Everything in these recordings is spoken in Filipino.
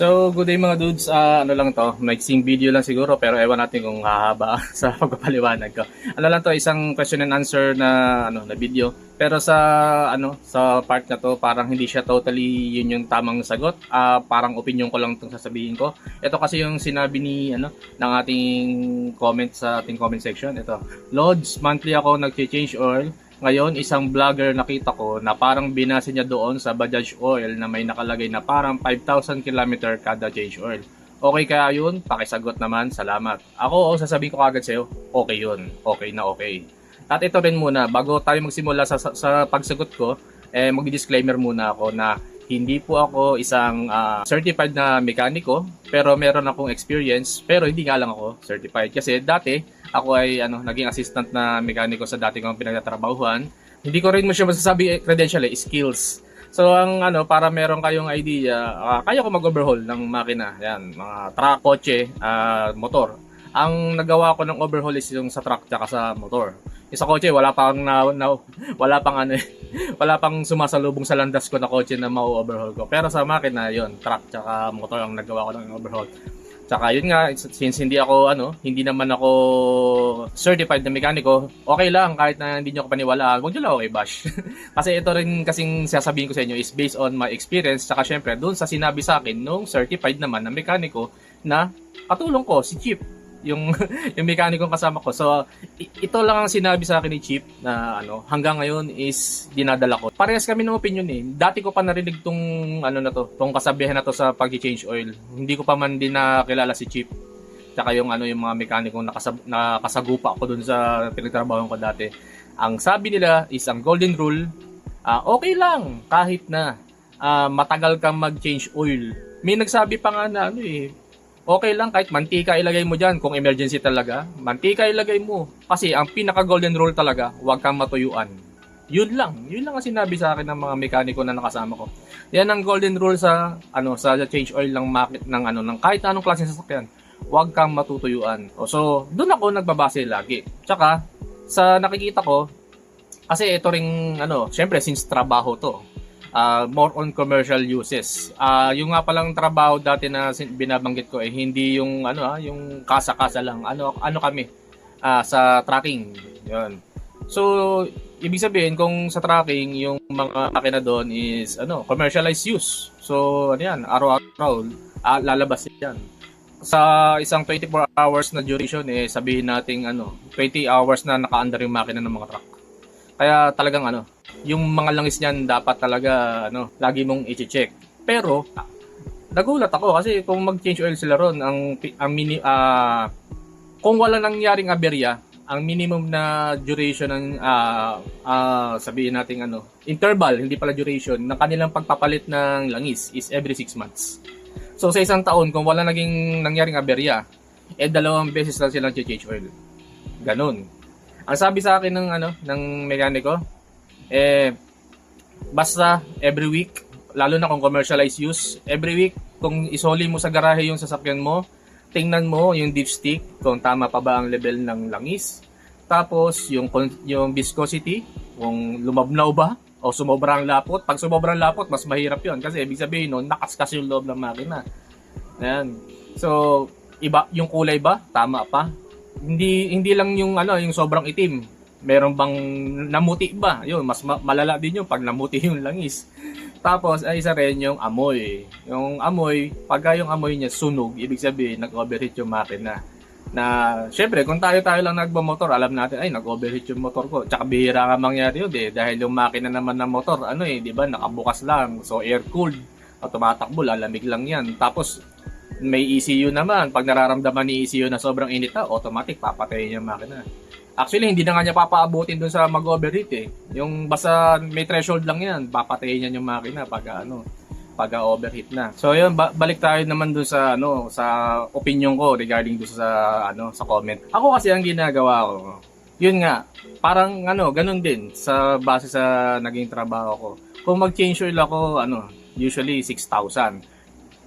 So, good day mga dudes. Ah, ano lang to, mixing video lang siguro pero ewan natin kung hahaba sa pagpapaliwanag ko. Ano lang to, isang question and answer na ano na video. Pero sa ano sa part na to, parang hindi siya totally yun yung tamang sagot. Ah, parang opinion ko lang itong sasabihin ko. Ito kasi yung sinabi ni ano ng ating comment sa ating comment section. Ito, Lods, monthly ako nag-change oil. Ngayon, isang vlogger nakita ko na parang binase niya doon sa Bajaj Oil na may nakalagay na parang 5,000 km kada change oil. Okay kaya yun? Pakisagot naman, salamat. Ako, oh, sasabihin ko agad sa'yo, okay yun. Okay na okay. At ito rin muna, bago tayo magsimula sa, sa, sa pagsagot ko, eh, mag-disclaimer muna ako na hindi po ako isang ah, certified na mekaniko, pero meron akong experience, pero hindi nga lang ako certified. Kasi dati, ako ay ano, naging assistant na mekaniko sa dati kong pinagtatrabahuan. Hindi ko rin mo siya masasabi eh, credential eh, skills. So ang ano para meron kayong idea, ah, kaya ko mag-overhaul ng makina, yan, mga truck, kotse, ah, motor. Ang nagawa ko ng overhaul is yung sa truck tsaka sa motor. Yung sa kotse wala pang na, na- wala pang ano eh, wala pang sumasalubong sa landas ko na kotse na mau-overhaul ko. Pero sa makina, yon truck tsaka motor ang nagawa ko ng overhaul. Tsaka yun nga, since hindi ako, ano, hindi naman ako certified na mekaniko, okay lang kahit na hindi nyo ako paniwalaan, huwag nyo lang ako i-bash. kasi ito rin kasing sasabihin ko sa inyo is based on my experience, tsaka syempre, doon sa sinabi sa akin nung certified naman na mekaniko na katulong ko, si Chip, yung yung mekanikong kasama ko. So, ito lang ang sinabi sa akin ni Chip na ano, hanggang ngayon is dinadala ko. Parehas kami ng opinion eh. Dati ko pa narinig tong ano na to, tong kasabihan na to sa pag-change oil. Hindi ko pa man din nakilala si Chip. Tsaka yung ano yung mga mekanikong nakasab- nakasagupa ko dun sa pinagtrabaho ko dati. Ang sabi nila is ang golden rule, ah, okay lang kahit na ah, matagal kang mag-change oil. May nagsabi pa nga na ano eh, okay lang kahit mantika ilagay mo dyan kung emergency talaga. Mantika ilagay mo. Kasi ang pinaka golden rule talaga, huwag kang matuyuan. Yun lang. Yun lang ang sinabi sa akin ng mga mekaniko na nakasama ko. Yan ang golden rule sa ano sa change oil ng market ng ano ng kahit anong klaseng sasakyan. Huwag kang matutuyuan. O, So, doon ako nagbabase lagi. Tsaka sa nakikita ko kasi ito ring ano, syempre since trabaho to, ah, more on commercial uses. Ah, yung nga palang trabaho dati na binabanggit ko eh hindi yung ano ah, yung kasa-kasa lang. Ano ano kami ah, sa tracking. 'Yun. So, ibig sabihin kung sa tracking yung mga makina doon is ano, commercialized use. So, ano yan, araw-araw ah, lalabas yan. Sa isang 24 hours na duration eh sabihin nating ano, 20 hours na naka-under yung makina ng mga truck. Kaya talagang ano, yung mga langis niyan dapat talaga ano, lagi mong i-check. Pero nagulat ako kasi kung mag-change oil sila ron, ang ang mini ah, kung wala nangyaring aberya, ang minimum na duration ng ah, ah, sabihin nating ano, interval, hindi pala duration, ng kanilang pagpapalit ng langis is every 6 months. So sa isang taon kung wala naging nangyaring aberya, eh dalawang beses lang silang change oil. Ganun. Ang sabi sa akin ng ano ng mekaniko, eh basta every week, lalo na kung commercialized use, every week kung isoli mo sa garahe yung sasakyan mo, tingnan mo yung dipstick kung tama pa ba ang level ng langis. Tapos yung yung viscosity, kung lumabnaw ba o sumobrang lapot. Pag sumobrang lapot, mas mahirap 'yon kasi ibig sabihin noon nakaskas yung loob ng makina. Ayan. So, iba yung kulay ba? Tama pa. Hindi hindi lang yung ano, yung sobrang itim. Meron bang namuti ba? Yun, mas ma- malala din yung pag namuti yung langis. Tapos, ay isa rin yung amoy. Yung amoy, pagka yung amoy niya sunog, ibig sabihin, nag-overheat yung makina. Na, syempre, kung tayo-tayo lang nagbamotor, alam natin, ay, nag-overheat yung motor ko. Tsaka bihira nga mangyari yun, eh. Dahil yung makina naman ng motor, ano eh, di ba, nakabukas lang. So, air-cooled. O, tumatakbo, lalamig lang yan. Tapos, may ECU naman. Pag nararamdaman ni ECU na sobrang init na, automatic, papatayin yung makina. Actually, hindi na nga niya papaabutin dun sa mag-overheat eh. Yung basta may threshold lang yan, papatayin niya yung makina pag ano, pag overheat na. So yun, ba- balik tayo naman dun sa ano, sa opinion ko regarding dun sa ano, sa comment. Ako kasi ang ginagawa ko, yun nga, parang ano, ganun din sa base sa naging trabaho ko. Kung mag-change oil ako, ano, usually 6,000.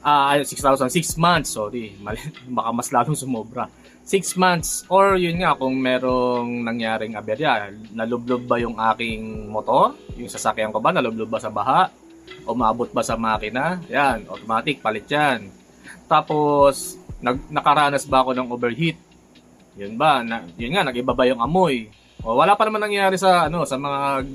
Ah, 6,000, 6 months, sorry. Mali, baka mas lalong sumobra. 6 months or yun nga kung merong nangyaring aberya, nalublob ba yung aking motor? Yung sasakyan ko ba nalublob ba sa baha? Umabot ba sa makina? Yan, automatic palit yan. Tapos, nag, nakaranas ba ako ng overheat? Yun ba? Na, yun nga, nag-iba ba yung amoy? O, wala pa naman nangyayari sa, ano, sa mga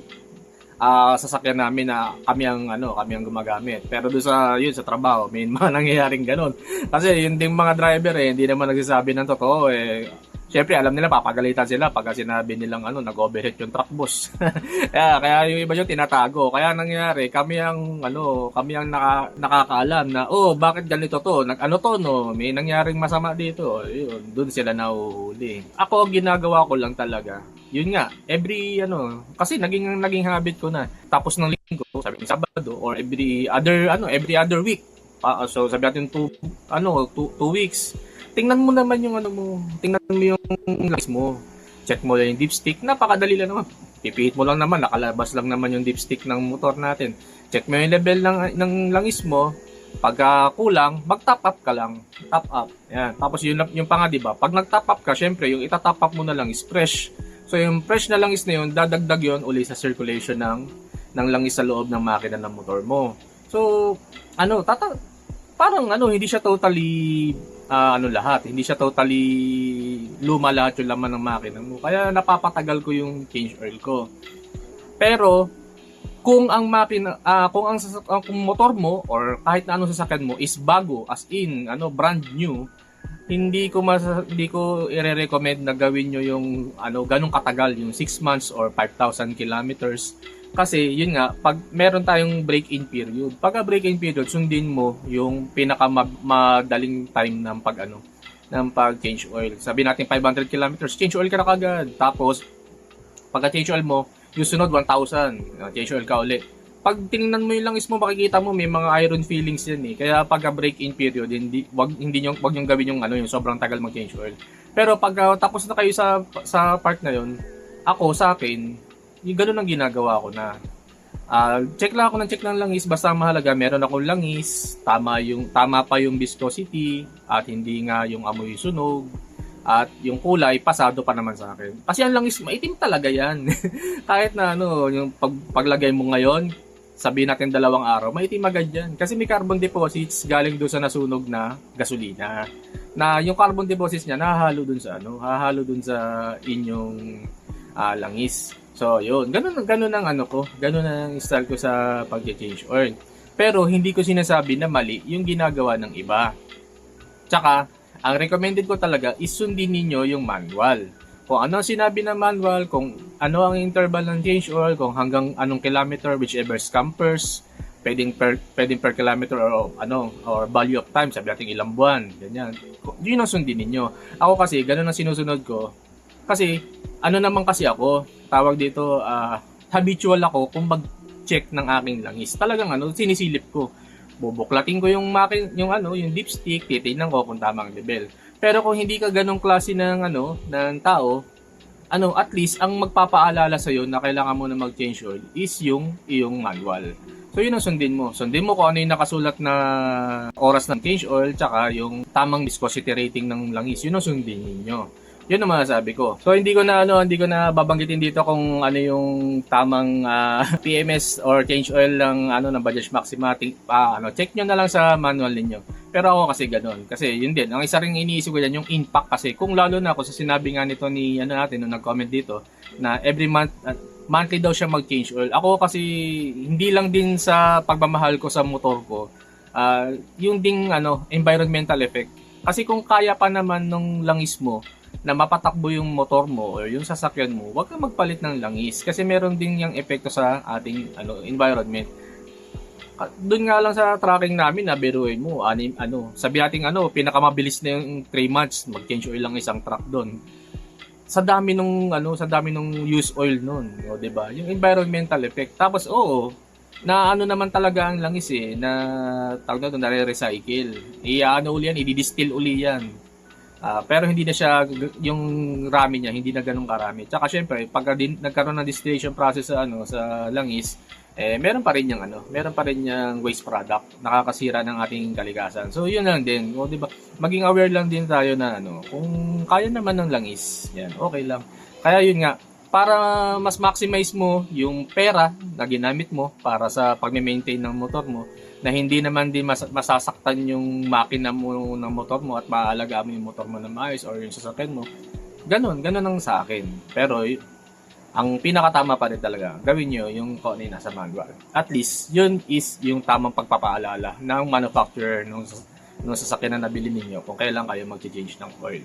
ah, sasakyan namin na kami ang ano, kami ang gumagamit. Pero doon sa yun sa trabaho, may mga nangyayaring ganun. Kasi yun ding mga driver eh, hindi naman nagsasabi ng totoo eh. Siyempre, alam nila papagalitan sila pagka sinabi nilang ano, nag-overheat yung truck bus. kaya, kaya yung iba yung tinatago. Kaya nangyayari, kami ang ano, kami ang naka, nakakaalam na oh, bakit ganito to? Nag ano to no? May nangyaring masama dito. Yun, doon sila nahuhuli. Ako ginagawa ko lang talaga. Yun nga, every ano, kasi naging naging habit ko na. Tapos ng linggo, sabi ng Sabado or every other ano, every other week. Ah, so sabi natin two ano, two, two weeks. Tingnan mo naman yung ano mo, tingnan mo yung likes mo. Check mo lang yung dipstick, napakadali lang naman. Pipihit mo lang naman, nakalabas lang naman yung dipstick ng motor natin. Check mo yung level ng, ng langis mo, pagka kulang, mag-top up ka lang. Top up. Yan. Tapos yun, yung pa nga, di ba? Pag nag-top up ka, syempre, yung itatop up mo na lang is fresh. So yung fresh na langis na yun, dadagdag yun uli sa circulation ng, ng langis sa loob ng makina ng motor mo. So, ano, tata parang ano, hindi siya totally ah, ano lahat, hindi siya totally luma lahat yung laman ng makina mo. Kaya napapatagal ko yung change oil ko. Pero kung ang makina ah, kung ang, ah, kung motor mo or kahit na anong sasakyan mo is bago as in ano brand new hindi ko mas hindi ko i-recommend na gawin nyo yung ano ganong katagal yung 6 months or 5,000 kilometers. Kasi yun nga pag meron tayong break-in period pagka break-in period sundin mo yung pinaka madaling time ng pag ano ng pag change oil. Sabi natin 500 kilometers change oil ka na kagad tapos pagka change oil mo yung sunod 1,000 uh, change oil ka ulit pag tinignan mo yung langis mo makikita mo may mga iron fillings yan eh. Kaya pagka break-in period hindi wag hindi niyo wag niyo gawin yung ano yung sobrang tagal mag change oil pero pag uh, tapos na kayo sa sa part na yon ako sa akin yung ganun ang ginagawa ko na Ah, check lang ako ng check ng langis basta mahalaga meron akong langis tama yung tama pa yung viscosity at hindi nga yung amoy sunog at yung kulay pasado pa naman sa akin. Kasi ang langis maitim talaga yan. Kahit na ano yung pag, paglagay mo ngayon sabihin natin dalawang araw maitim agad yan kasi may carbon deposits galing doon sa nasunog na gasolina na yung carbon deposits niya nahahalo doon sa ano hahalo doon sa inyong ah, langis So, yun. Ganun, ganun ang ano ko. Ganun ang style ko sa pag-change oil. Pero, hindi ko sinasabi na mali yung ginagawa ng iba. Tsaka, ang recommended ko talaga is sundin ninyo yung manual. Kung ano sinabi ng manual, kung ano ang interval ng change oil, kung hanggang anong kilometer, whichever scampers, pwedeng per, pwedeng per kilometer or ano or value of time sabi natin ilang buwan ganyan yun ang sundin ninyo ako kasi ganun ang sinusunod ko kasi ano naman kasi ako tawag dito ah, habitual ako kung mag-check ng aking langis. Talagang ano, sinisilip ko. Bubuklatin ko yung makin, yung ano, yung dipstick, titingnan ko kung tamang level. Pero kung hindi ka ganong klase ng ano, ng tao, ano, at least ang magpapaalala sa na kailangan mo na mag-change oil is yung iyong manual. So yun ang sundin mo. Sundin mo kung ano yung nakasulat na oras ng change oil tsaka yung tamang viscosity rating ng langis. Yun ang sundin ninyo. Yun ang masasabi ko. So hindi ko na ano, hindi ko na babanggitin dito kung ano yung tamang ah, PMS or change oil ng ano ng Bajaj Maxima. Ting- ah, ano, check nyo na lang sa manual ninyo. Pero ako kasi ganun. Kasi yun din. Ang isa ring iniisip ko yan, yung impact kasi. Kung lalo na ako sa sinabi nga nito ni ano natin nung nag-comment dito na every month ah, monthly daw siya mag-change oil. Ako kasi hindi lang din sa pagmamahal ko sa motor ko. ah, yung ding ano environmental effect. Kasi kung kaya pa naman nung langis mo na mapatakbo yung motor mo or yung sasakyan mo, huwag kang magpalit ng langis kasi meron din yung epekto sa ating ano environment. Doon nga lang sa tracking namin na biruin mo, anim, ano, sabi natin ano, pinakamabilis na yung 3 months, mag-change oil lang isang truck doon. Sa dami nung ano, sa dami nung use oil noon, o 'di ba? Yung environmental effect. Tapos oo, na ano naman talaga ang langis eh, na tawag na doon, nare-recycle. I-ano uli yan, i-distill uli yan. Ah, pero hindi na siya yung rami niya hindi na ganun karami. Tsaka syempre, pag din, nagkaroon ng distillation process sa ano sa langis, eh meron pa rin yung ano, meron pa rin yung waste product nakakasira ng ating kalikasan. So yun lang din, o di ba? Maging aware lang din tayo na ano, kung kaya naman ng langis, yan, okay lang. Kaya yun nga, para mas maximize mo yung pera na ginamit mo para sa pagme-maintain ng motor mo na hindi naman din mas- masasaktan yung makina mo ng motor mo at maalaga mo yung motor mo na maayos or yung sasakyan mo. Ganon, ganon ang sa akin. Pero ang pinakatama pa rin talaga, gawin nyo yung kung ano yung nasa manual. At least, yun is yung tamang pagpapaalala ng manufacturer ng, ng sasakyan na nabili ninyo kung kailan kayo mag-change ng oil.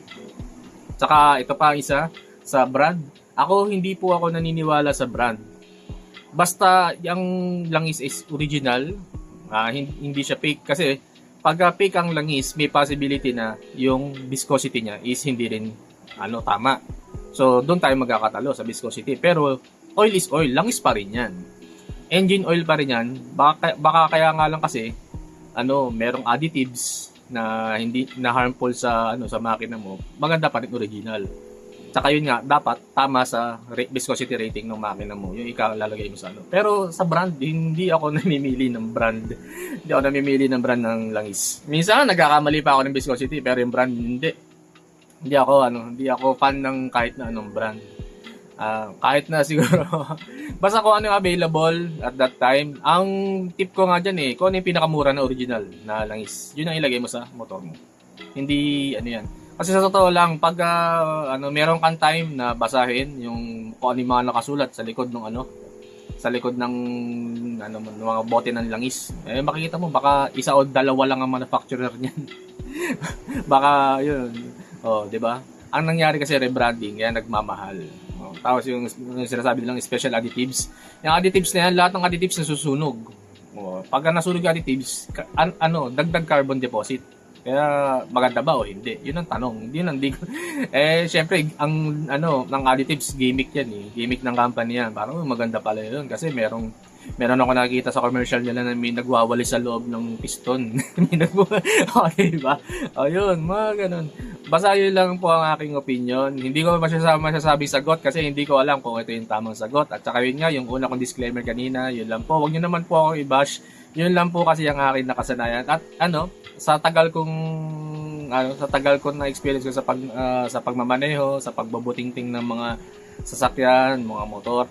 Tsaka ito pa isa, sa brand. Ako, hindi po ako naniniwala sa brand. Basta yung langis is original, hin- hindi siya fake. Kasi pag fake ang langis, may possibility na yung viscosity niya is hindi rin ano tama. So, doon tayo magkakatalo sa viscosity. Pero, oil is oil. Langis pa rin yan. Engine oil pa rin yan. Baka, baka kaya nga lang kasi, ano, merong additives na hindi na harmful sa ano sa makina mo. Maganda pa rin original. Tsaka yun nga, dapat tama sa viscosity rating ng makina mo. Yung ikaw lalagay mo sa ano. Pero sa brand, hindi ako namimili ng brand. hindi ako namimili ng brand ng langis. Minsan, nagkakamali pa ako ng viscosity, pero yung brand, hindi. Hindi ako, ano, hindi ako fan ng kahit na anong brand. Ah, kahit na siguro, basta kung ano yung available at that time. Ang tip ko nga dyan eh, kung ano yung pinakamura na original na langis, yun ang ilagay mo sa motor mo. Hindi, ano yan. Kasi sa totoo lang, pag ah, ano, meron kang time na basahin yung kung ano yung mga nakasulat sa likod ng ano, sa likod ng ano ng mga bote ng langis. Eh makikita mo baka isa o dalawa lang ang manufacturer niyan. baka yun. Oh, 'di ba? Ang nangyari kasi rebranding, kaya nagmamahal. Oh, tapos yung, yung sinasabi nilang special additives. Yung additives na yan, lahat ng additives nasusunog. Oh, pag nasunog yung additives, an- ano, dagdag carbon deposit. Kaya maganda ba o hindi? Yun ang tanong. Yun ang di eh, syempre, ang ano, ng additives, gimmick yan eh. Gimmick ng company yan. Parang oh, maganda pala yun. Kasi merong, meron ako nakikita sa commercial nila na may nagwawali sa loob ng piston. may nagwawali. okay ba? O yun, mga ganun. Basta yun lang po ang aking opinion. Hindi ko masasabi, masasabi sagot kasi hindi ko alam kung ito yung tamang sagot. At saka yun nga, yung una kong disclaimer kanina, yun lang po. Huwag nyo naman po ako i-bash. Yun lang po kasi ang aking nakasanayan. At ano, sa tagal kong ano, sa tagal ko na experience ko sa pag ah, sa pagmamaneho, sa pagbabutingting ng mga sasakyan, mga motor.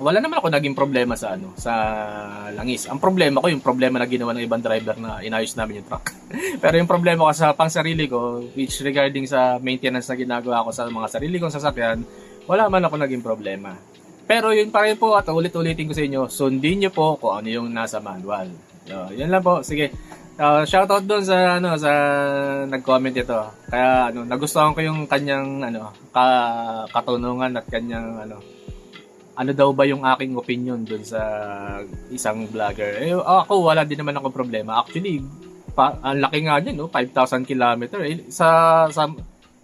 Wala naman ako naging problema sa ano, sa langis. Ang problema ko yung problema na ginawa ng ibang driver na inayos namin yung truck. Pero yung problema ko sa pangsarili ko, which regarding sa maintenance na ginagawa ko sa mga sarili kong sasakyan, wala man ako naging problema. Pero yun pa rin po at ulit-ulitin ko sa inyo, sundin nyo po kung ano yung nasa manual. So, yun lang po. Sige. Uh, shoutout doon sa ano sa nag-comment ito. Kaya ano, nagustuhan ko yung kanyang ano ka, katunungan at kanyang ano ano daw ba yung aking opinion doon sa isang vlogger. Eh, ako wala din naman ako problema. Actually, pa, ang laki nga din, no? 5,000 kilometer. Eh, sa, sa,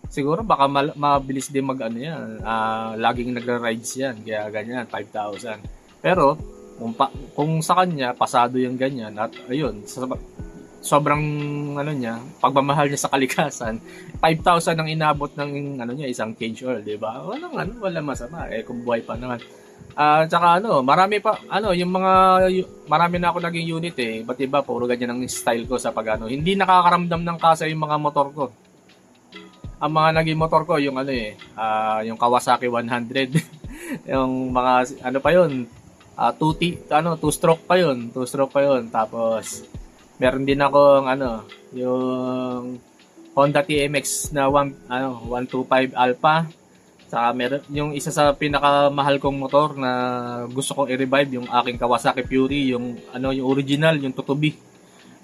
siguro baka mal, mabilis din mag ano yan. ah, laging nagra-rides yan. Kaya ganyan, 5,000. Pero, kung, pa, kung sa kanya, pasado yung ganyan. At ayun, sa, sobrang ano niya, pagmamahal niya sa kalikasan, 5,000 ang inabot ng ano niya, isang cage oil, 'di ba? Walang ano, wala masama eh kung buhay pa naman. Ah, tsaka ano, marami pa ano, yung mga y- marami na ako naging unit eh. Ba't iba puro ganyan ang style ko sa pag ano. Hindi nakakaramdam ng kasa yung mga motor ko. Ang mga naging motor ko yung ano eh, ah, yung Kawasaki 100. yung mga ano pa yun, ah, 2T, ano, 2 stroke pa yun, 2 stroke pa yun. Tapos meron din ako ano, yung Honda TMX na 1 ano 125 Alpha. Saka meron yung isa sa pinakamahal kong motor na gusto kong i-revive yung aking Kawasaki Fury, yung ano yung original, yung Totobi.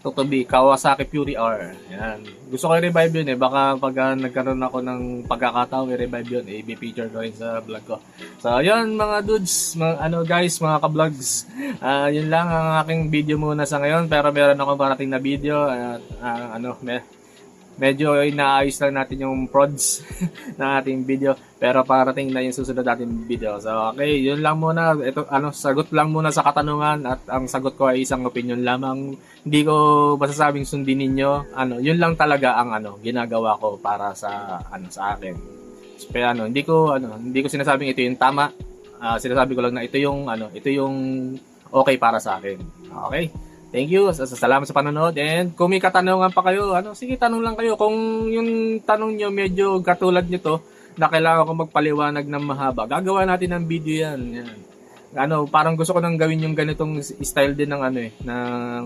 Totobi Kawasaki Fury R. Yan. Gusto ko i-revive yun eh. Baka pag ah, nagkaroon ako ng pagkakataon i-revive yun, eh, i-feature ko rin sa vlog ko. So, yun mga dudes, mga, ano guys, mga ka-vlogs. Ah, yun lang ang aking video muna sa ngayon. Pero meron akong parating na video. At ah, ano, me- medyo inaayos lang natin yung prods ng ating video. Pero parating na yung susunod natin video. So, okay, yun lang muna. Ito, ano, sagot lang muna sa katanungan. At ang sagot ko ay isang opinion lamang. Hindi ko masasabing sundin ninyo. Ano, yun lang talaga ang ano, ginagawa ko para sa ano sa akin. Pero ano, hindi ko ano, hindi ko sinasabing ito yung tama. Ah, sinasabi ko lang na ito yung ano, ito yung okay para sa akin. Okay? Thank you. Sa- sa- Salamat sa panonood. And kung may katanungan pa kayo, ano, sige tanong lang kayo. Kung yung tanong nyo medyo katulad nito, na kailangan ko magpaliwanag ng mahaba. Gagawa natin ng video yan. yan. Ano, parang gusto ko nang gawin yung ganitong style din ng ano eh, ng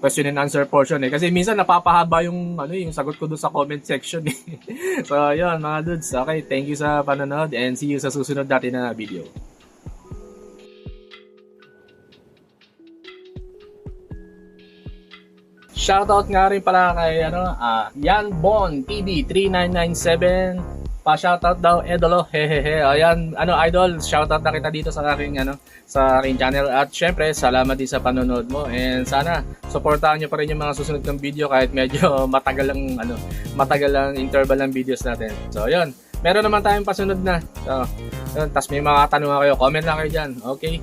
question and answer portion eh. Kasi minsan napapahaba yung ano eh, yung sagot ko doon sa comment section eh. so, yun mga dudes. Okay, thank you sa panonood and see you sa susunod natin na video. Shoutout nga rin pala kay ano, ah, Yan Bon TV 3997. Pa shoutout daw Edolo. Hehehe. Ayan, ano idol, shoutout na kita dito sa aking ano, sa aking channel at syempre salamat din sa panonood mo and sana suportahan niyo pa rin yung mga susunod kong video kahit medyo matagal lang ano, matagal lang interval ng videos natin. So, yun. Meron naman tayong pasunod na. So, yun. Tapos may mga tanong kayo, comment lang kayo dyan. Okay?